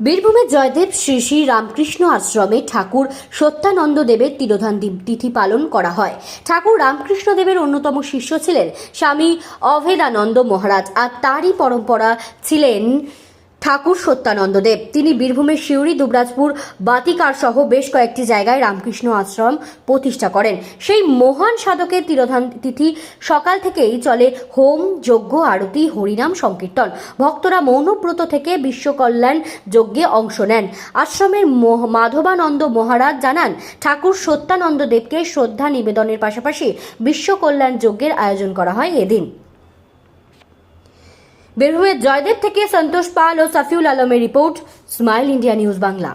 বীরভূমের জয়দেব শ্রী শ্রী রামকৃষ্ণ আশ্রমে ঠাকুর সত্যানন্দ দেবের তিরোধান তিথি পালন করা হয়। ঠাকুর রামকৃষ্ণ দেবের অন্যতম শিষ্য ছিলেন স্বামী অভেদানন্দ মহারাজ আর তারই পরম্পরা ছিলেন ঠাকুর সত্যানন্দ দেব। তিনি বীরভূমের শিউরি দুবরাজপুর, বাতিকার সহ বেশ কয়েকটি জায়গায় রামকৃষ্ণ আশ্রম প্রতিষ্ঠা করেন। সেই মহান সাধকের তিরোধান তিথি সকাল থেকেই চলে হোম, যজ্ঞ, আরতি, হরিনাম, সংকীর্তন। ভক্তরা মৌনব্রত থেকে বিশ্বকল্যাণ যজ্ঞে অংশ নেন। আশ্রমের মাধবানন্দ মহারাজ জানান, ঠাকুর সত্যানন্দ দেবকে শ্রদ্ধা নিবেদনের পাশাপাশি বিশ্বকল্যাণ যজ্ঞের আয়োজন করা হয় এদিন। বীরভূমের জয়দেব থেকে সন্তোষ পাল ও সাফিউল আলমের report smile India news Bangla.